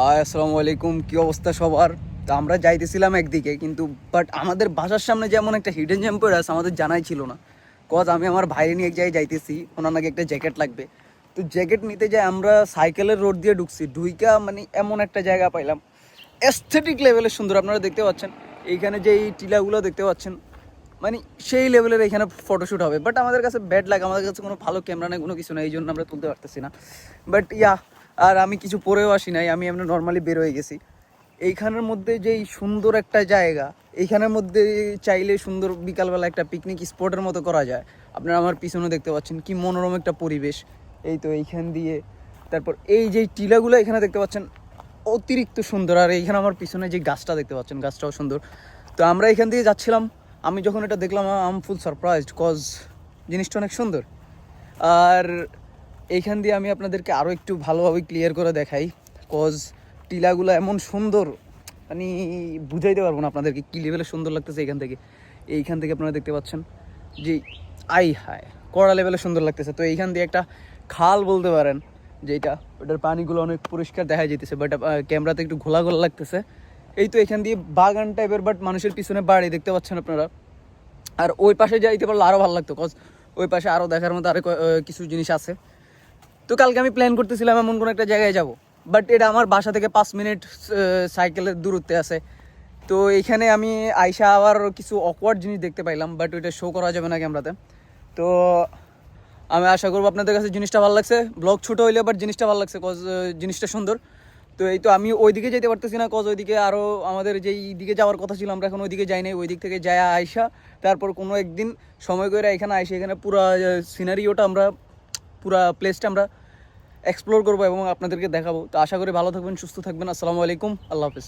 High, আসসালামু আলাইকুম, কি অবস্থা সবার? তো আমরা যাইতেছিলাম একদিকে, কিন্তু বাট আমাদের বাসার সামনে যেমন একটা হিডেন জ্যাম্পার আছে, আমাদের জানাই ছিল না। কজ আমি আমার ভাইরে নিয়ে এক জায়গায় যাইতেছি, ওনার নাকি একটা জ্যাকেট লাগবে। তো জ্যাকেট নিতে যাই আমরা সাইকেলের রোড দিয়ে ঢুকছি, ঢুইকা মানে এমন একটা জায়গা পাইলাম। এস্থেটিক লেভেলের সুন্দর, আপনারা দেখতে পাচ্ছেন। এইখানে যে এই টিলাগুলো দেখতে পাচ্ছেন মানে সেই লেভেলের এখানে ফটোশ্যুট হবে। বাট আমাদের কাছে ব্যাড লাগে আমাদের কাছে কোনো ভালো ক্যামেরা নেই, কোনো কিছু নেই, এই জন্য আমরা তুলতে পারতেছি না। বাট ইয়া আর আমি কিছু পরেও আসি নাই, আমি এমনি নর্মালি বের হয়ে গেছি। এইখানের মধ্যে যেই সুন্দর একটা জায়গা, এইখানের মধ্যে চাইলে সুন্দর বিকালবেলা একটা পিকনিক স্পটের মতো করা যায়। আপনারা আমার পিছনে দেখতে পাচ্ছেন, কি মনোরম একটা পরিবেশ। এই তো এইখান দিয়ে, তারপর এই যে টিলাগুলো এখানে দেখতে পাচ্ছেন, অতিরিক্ত সুন্দর। আর এইখানে আমার পিছনে যে গাছটা দেখতে পাচ্ছেন, গাছটাও সুন্দর। তো আমরা এখান দিয়ে যাচ্ছিলাম। আমি যখন এটা দেখলাম আম ফুল সারপ্রাইজড কজ জিনিসটা অনেক সুন্দর। আর এইখান দিয়ে আমি আপনাদেরকে আরও একটু ভালোভাবে ক্লিয়ার করে দেখাই কজ টিলাগুলো এমন সুন্দর মানে বুঝাইতে পারব না আপনাদেরকে কী লেভেলে সুন্দর লাগতেছে এখান থেকে। এইখান থেকে আপনারা দেখতে পাচ্ছেন যে, আই হায়, কড়া লেভেলে সুন্দর লাগতেছে। তো এইখান দিয়ে একটা খাল বলতে পারেন, যেটা, ওটার পানিগুলো অনেক পরিষ্কার দেখা যেতেছে বাট ক্যামেরাতে একটু ঘোলা ঘোলা লাগতেছে। এই তো এখান দিয়ে বাগান টাইপের বাট মানুষের পিছনে বাড়ি, দেখতে পাচ্ছেন আপনারা। আর ওই পাশে যাইতে পারলে আরও ভালো লাগতো কজ ওই পাশে আরও দেখার মতো আরও কিছু জিনিস আছে। তো কালকে আমি প্ল্যান করতেছিলাম এমন কোনো একটা জায়গায় যাব বাট এটা আমার বাসা থেকে পাঁচ মিনিট সাইকেলের দূরত্বে আছে। তো এইখানে আমি আইসা আবার কিছু অকওয়ার্ড জিনিস দেখতে পাইলাম বাট ওইটা শো করা যাবে না ক্যামেরাতে তো আমি আশা করব আপনাদের কাছে জিনিসটা ভালো লাগছে। ব্লগ ছোটো হইলে বাট জিনিসটা ভালো লাগছে কজ জিনিসটা সুন্দর। তো এই তো আমি ওইদিকে যেতে পারতেছি না কজ ওইদিকে আরও আমাদের যেই দিকে যাওয়ার কথা ছিল, আমরা এখন ওইদিকে যাই নাই। ওই দিক থেকে যায় আইসা, তারপর কোনো একদিন সময় করে এখানে আইসা, এখানে পুরা সিনারিওটা আমরা, পুরা প্লেসটা আমরা এক্সপ্লোর করব এবং আপনাদেরকে দেখাবো। তো আশা করি ভালো থাকবেন, সুস্থ থাকবেন। আসসালামু আলাইকুম। আল্লাহ হাফিজ।